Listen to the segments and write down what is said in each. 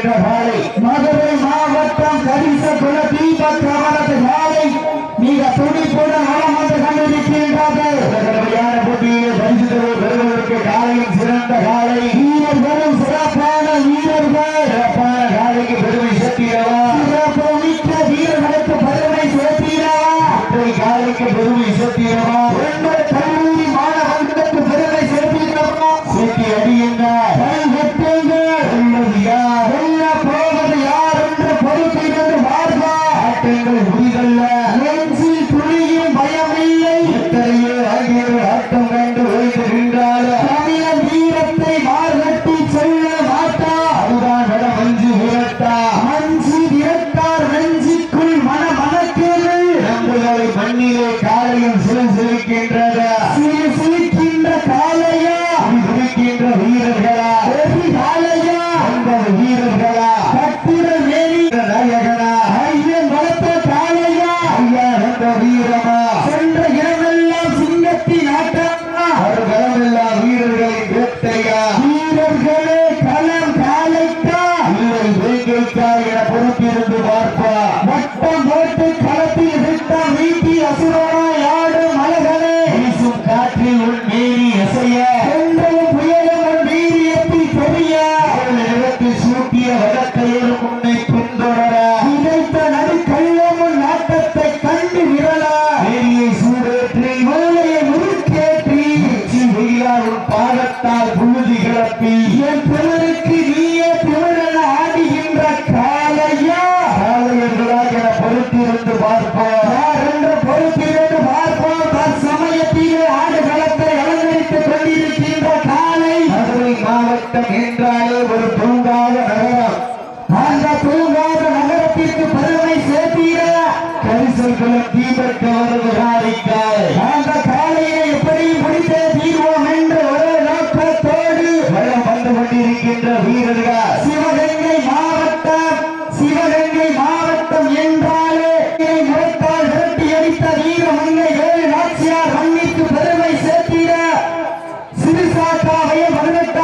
এটা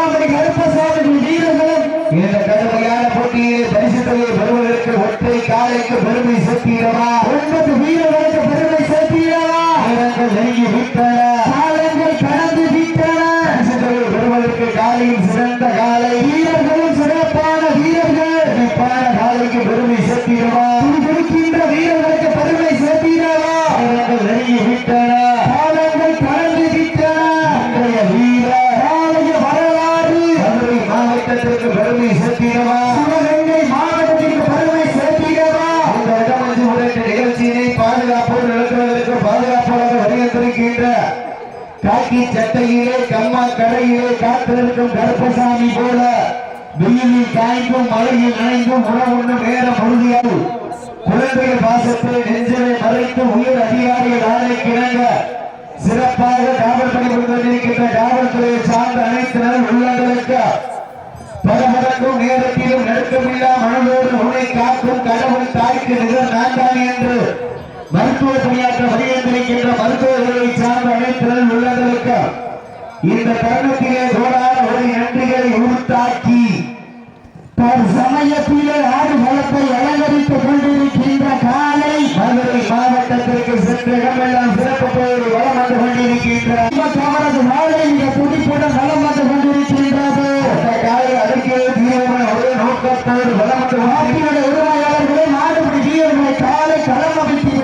மாவட்ட கருப்பசாமி வீரர்களும் இந்த கடுமையான போட்டியிலே பரிசு தொகையை பெறுவதற்கு ஒற்றை காலைக்கு பெருமை சேர்க்கிறோமா சட்டையிலே கம்மா கடையிலே காத்திருக்கும் கருப்பசாமி போல வெயிலில் காய்ந்தும் மழையில் நனைந்தும் உணவுண்ணும் நேர பொருந்தியாது குழந்தைகள் பாசத்தை நெஞ்சலை மறைத்து உயர் அதிகாரிகள் ஆணை கிணங்க சிறப்பாக காவல்படை கொண்டிருக்கின்ற காவல்துறையை சார்ந்த அனைத்து நல் பரபரக்கும் நேரத்திலும் நடுக்கமில்லா மனதோடு உன்னை காக்கும் கடவுள் தாய்க்கு நிகர் நான்தான் என்று மருத்துவ பணியாற்ற வருகின்றிருக்கின்ற மருத்துவர்களை சார்ந்த அனைத்திறன் உள்ளதற்கு இந்த தருணத்திலே சோழார் அவரது நன்றிகளை உருத்தாக்கி தற்சமயத்திலே ஆடு மலத்தை அலங்கரித்துக் கொண்டிருக்கின்ற காலை மதுரை மாவட்டத்திற்கு சென்ற இடமெல்லாம் சிறப்பு பெயர் வளம் வந்து கொண்டிருக்கின்றார் அவரது நாளை மிக துடிப்புடன் நலம் வந்து கொண்டிருக்கின்றது. அந்த காலை அடுக்கே தீவிரமான ஒரே நோக்கத்தோடு வளம் வந்து உரிமையாளர்களே நாடு காலை களம் அமைத்து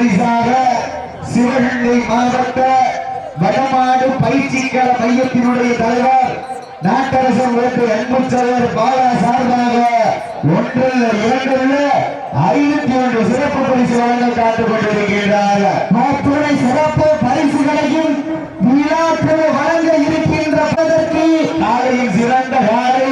பரிசாக சிவகங்கை மாவட்ட வடமாடு பயிற்சிக்கார மையத்தினுடைய தலைவர் நாட்டரசன் உழைப்பு அன்புச்சவர் பாலா சார்பாக ஒன்றில் இரண்டில் ஐநூத்தி ஒன்று சிறப்பு பரிசு வழங்கல் காத்துக் கொண்டிருக்கின்றார். சிறப்பு பரிசுகளையும் விழாக்களை வழங்க இருக்கின்ற சிறந்த காலை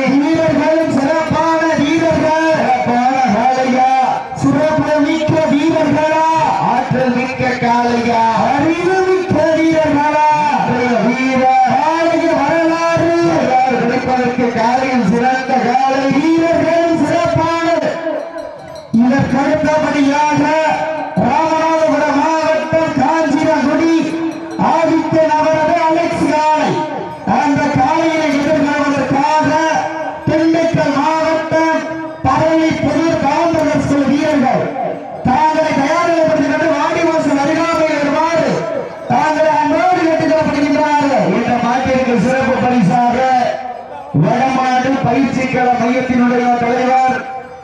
கள மையத்தினுடைய தலைவர்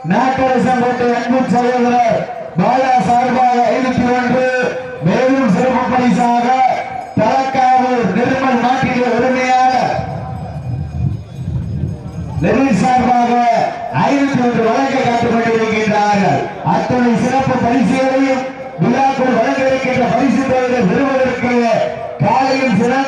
நாட்டரசம் போட்டு அன்பு சகோதரர் பாலா சார்பாக ஐநூத்தி ஒன்று மேலும் சிறப்பு பரிசாக தலக்காவூர் நிர்மல் நாட்டிலே உரிமையாளர் சார்பாக ஐநூத்தி ஒன்று வழங்க காட்டுக் அத்தனை சிறப்பு பரிசுகளையும் விழாக்கள் வழங்க இருக்கின்ற பரிசு பெறுவதற்கு காலையில் சிறந்த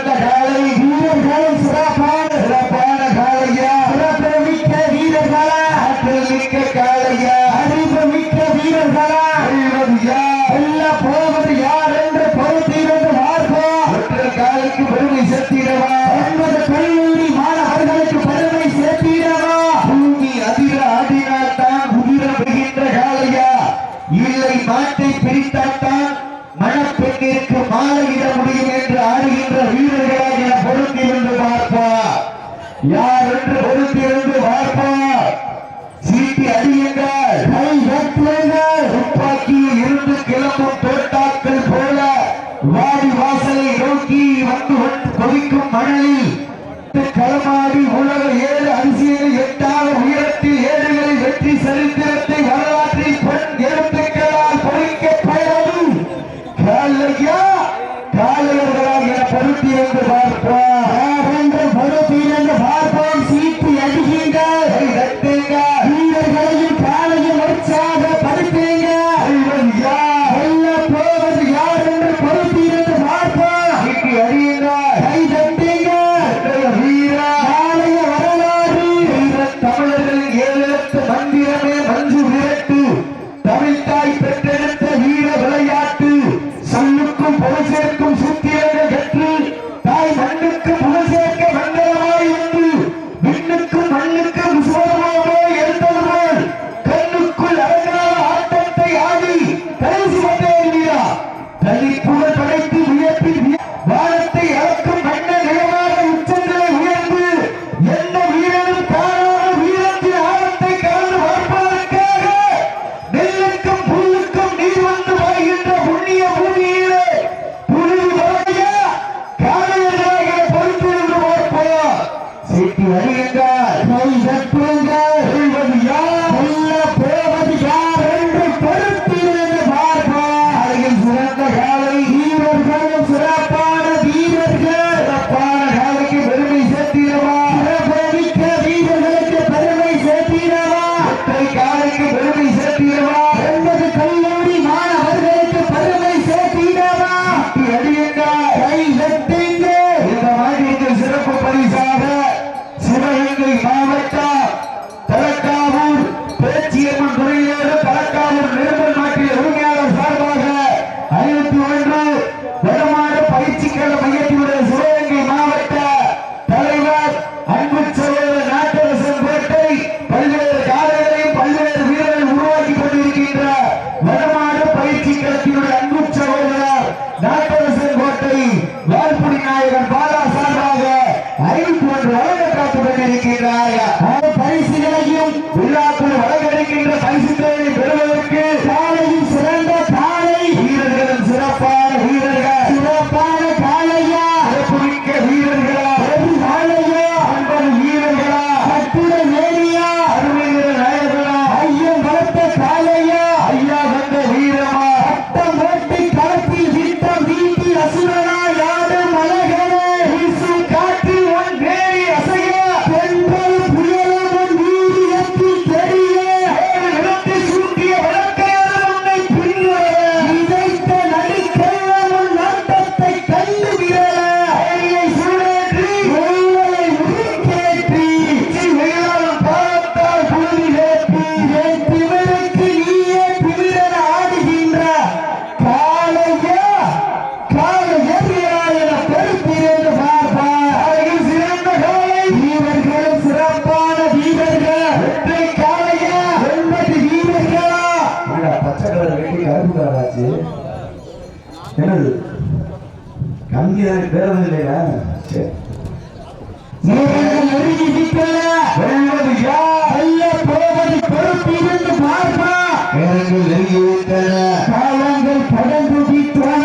நெருங்கிவிட்டன காலங்கள் கடந்து விட்டன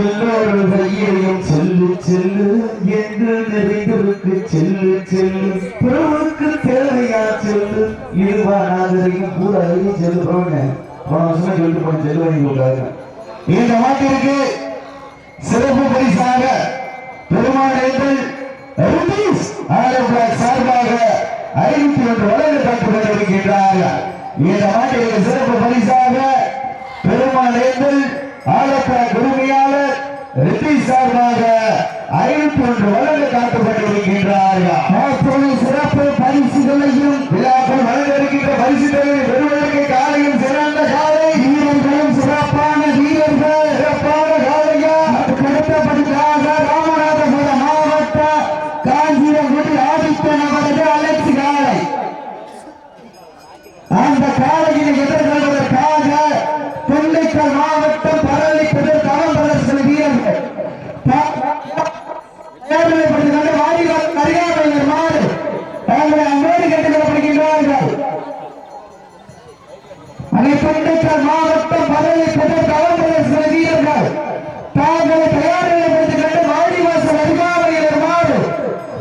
எல்லோரும் கையையும் செல்லு செல்லு. என்று நிறைந்தவருக்கு செல்லு செல்லு. பிறவுக்கு தேவையா செல்லு. இருவா நாகரிகம் பூரா அறிவு செல்லு போன போன வருஷமே சொல்லிட்டு போன செல்லு வாங்கி கொடுத்தாங்க இந்த மாட்டிற்கு சிறப்பு பரிசாக பெருமாள் சார்பாக ஐநூத்தி ஒன்று வழங்க கட்டுப்பட்டிருக்கின்றார்கள் இந்த மாட்டிற்கு சிறப்பு பரிசாக பெருமாள் ஏந்தல் ஆலப்பாய் உரிமையாளர் ரெட்டி சார்பாக ஐநூத்தி ஒன்று வழங்க காக்கப்பட்டிருக்கின்றார்கள் சிறப்பு பரிசுகளையும் விழாக்கள் வழங்க இருக்கின்ற பரிசுகளை பெறுவதற்கு காலையும் சிறந்த காலை வீரர்களும் சிறப்பான வீரர்கள் சிறப்பான காலையா அடுத்தபடியாக ராமநாதபுரம் மாவட்ட காஞ்சிரங்குடி ஆதித்தன் அவரது அலெக்ஸ் காலை அந்த காலையில் எதிர்கொள்வதற்காக திண்டுக்கல் மாவட்டம் பரளிப்பது தவம்பலர் சில வீரர்கள் நேர்மைப்படுத்திக் வாரிகள் அறியாமையர் மாறு அவர்களை அன்போடு கேட்டுக்கொள்ளப்படுகின்றார்கள் அதை திண்டுக்கல் மாவட்டம் பரளிப்பது தவம்பலர் சில வீரர்கள் தாங்களை தயார் நிலைப்படுத்திக் கொண்டு வாடிவாசல் அறியாமையர் மாறு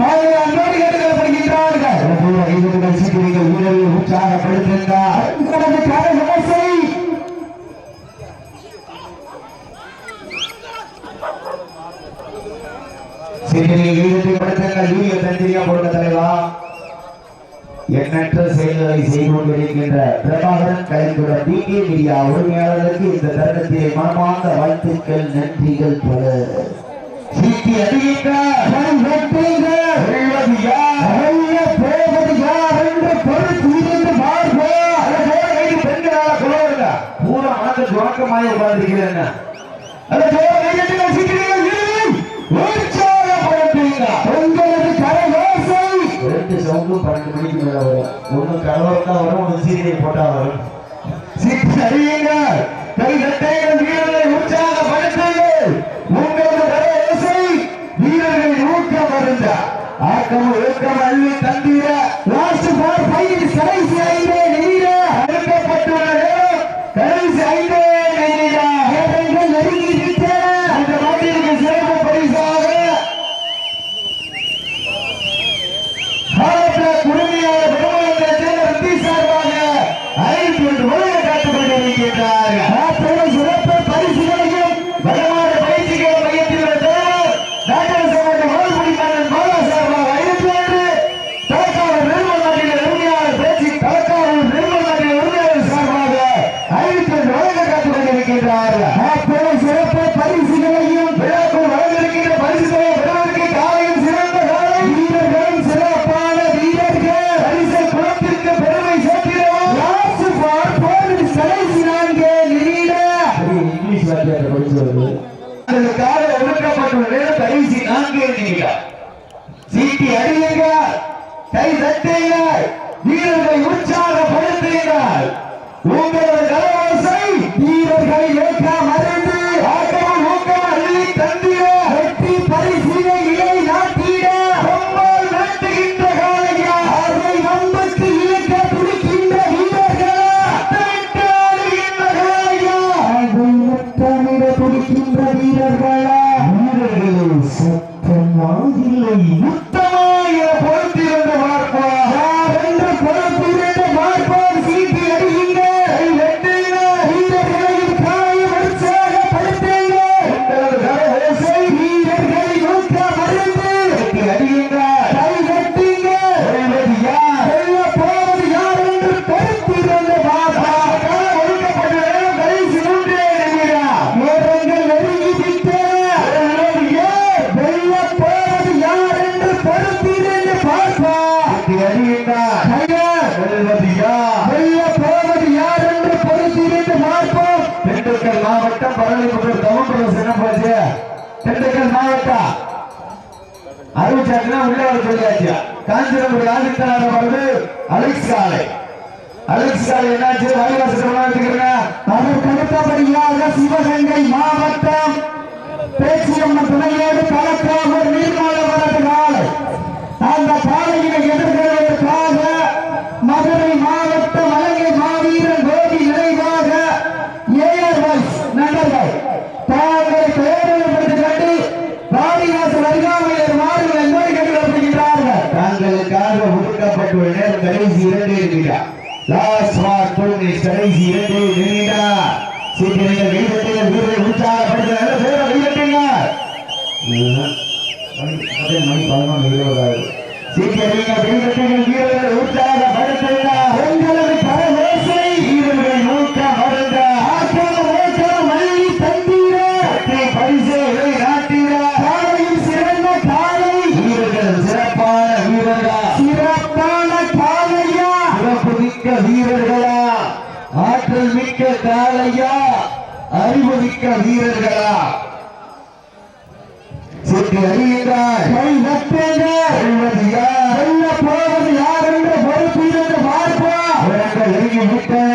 அவர்களை அன்போடு கேட்டுக்கொள்ளப்படுகின்றார்கள் தந்திரியா தலைவா எண்ணற்ற செயல்களை செய்து கொண்டிருக்கின்ற பிரபாகரன் டிகே மீடியா உரிமையாளர்களுக்கு இந்த தருணத்திலே மனமார்ந்த வாழ்த்துக்கள் நன்றிகள் பல சீட்டி? வெல்ல போவது யார் என்று அதை போல கைது பெண்களால குலவுங்க. பூரா மனதை துவக்கமாய் உட்கார்ந்திருக்கிறேன் அதை போல வீரர்கள் உற்சாகப்படுத்துங்க. உங்களது கரகோசை. ரெண்டு சவுண்டும் பன்னெண்டு மணிக்கு மேல வரும். ஒண்ணு கலவரத்தா வரும் ஒண்ணு சீரியலை போட்டா வரும். சீட்டு அறியுங்க கை தட்டைகள் வீரர்களை உற்சாகப்படுத்துங்கள். ஆக்கமும் ஊக்கம் அள்ளி தந்தீர லாஸ்ட் போர் ஃபைவ் கடைசியாய். ஒதுக்கப்பட்டுள்ள நேரம் கடைசி நான்கு நிமிடம் சீட்டி அடியுங்க கை தட்டுங்க வீரர்களை உற்சாகப்படுத்துகிறார் உங்களது கலவாசை வீரர்களை ஏற்க மாவட்டம் பரளிப்புத்தூர் தவம்பரம் சின்னப்பாச்சு திண்டுக்கல் மாவட்டம். அறிவிச்சாச்சுன்னா உள்ள வர சொல்லியாச்சு காஞ்சிபுரம் ஆதித்தனார் வருது அலெக்ஸ் காலை அலெக்ஸ் காலை என்னாச்சு? வாய்வாசல் வச்சுக்கிறேன் அதை சிவகங்கை மாவட்டம் பேச்சியம்மன் துணையோடு கலக்காக நீர்மாலவரது காலை அந்த காலையினை எதிர்கொள்ள ஒதுக்கப்பட்டுள்ள நேரம் கடைசி இரண்டே இருக்கிறார் லாஸ்ட் மார்க் டூனிஸ் கடைசி இரண்டு நிமிடா சீக்கிரங்கள் கைதட்டுங்க வீரரை உற்சாகப்படுத்த பேரை மணி பதினொன்று வீரரை காளையா அறிவு மிக்க வீரர்களா சுற்றி நட்டுங்க வெல்வது யார் வெல்ல போவது யார் என்ற பொறுப்பு இருந்து பார்ப்பா அவர்கள் இறங்கி விட்டன.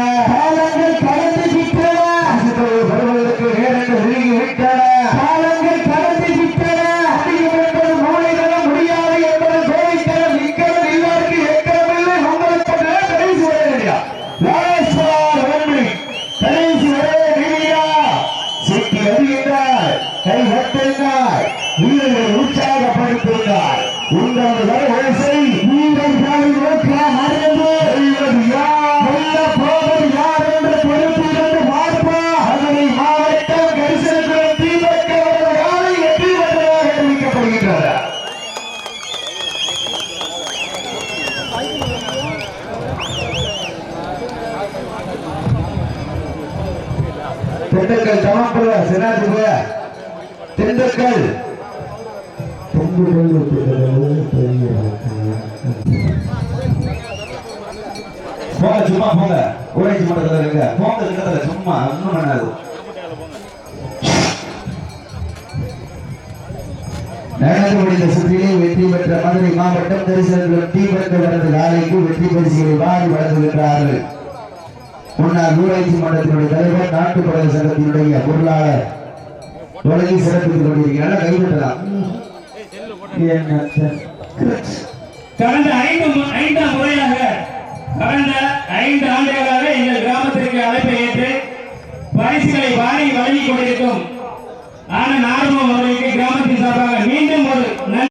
உற்சாகப்படுத்துங்கள் உங்கள் வரவரிசை சும்மா போங்க. ஊராட்சி மன்றத்தில் இருங்க. போங்க இருக்கிறதுல சும்மா ஒன்றும் பண்ணாது. நடந்து முடிந்த சுற்றிலே வெற்றி பெற்ற மதுரை மாவட்டம் தரிசனங்களும் தீவிரங்கள் நடந்த காலைக்கு வெற்றி பரிசுகளை வாரி வழங்குகின்றார்கள் முன்னாள் ஊராட்சி மன்றத்தினுடைய தலைவர் நாட்டுப்படகு சங்கத்தினுடைய பொருளாளர். தொடங்கி சிறப்பித்துக் கொண்டிருக்கிறார். கைவிட்டலாம் கடந்த ஐந்து ஐந்தாம் முறையாக கடந்த ஐந்து ஆண்டுகளாக எங்கள் கிராமத்திற்கு அழைப்பை ஏற்று பரிசுகளை வாரி வழங்கிக் கொண்டிருக்கும் ஆனந்த் ஆர்வம் அவர்களுக்கு கிராமத்தின் சார்பாக மீண்டும் ஒரு